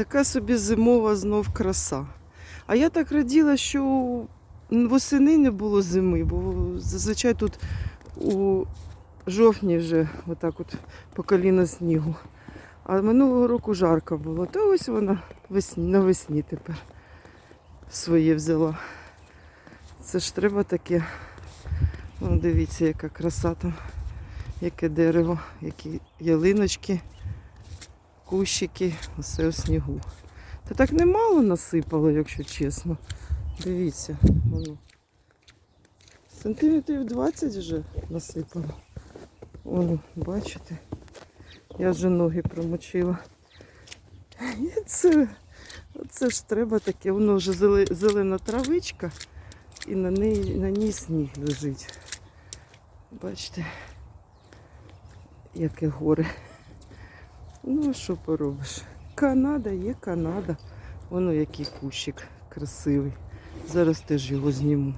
Така собі зимова знов краса. А я так раділа, що восени не було зими, бо зазвичай тут у жовтні вже отак от по коліна снігу. А минулого року жарко було. То ось вона весні, навесні тепер своє взяла. Це ж треба таке. О, дивіться, яка краса там, яке дерево, які ялиночки, кущики, усе у снігу. Та так немало насипало, якщо чесно. Дивіться, воно. Сантиметрів 20 вже насипало. Воно, бачите? Я вже ноги промочила. І це, це ж треба таке, воно вже зелена травичка і на, неї, на ній сніг лежить. Бачите, яке горе. Ну, що поробиш? Канада є Канада. Воно який кущик красивий. Зараз теж його зніму.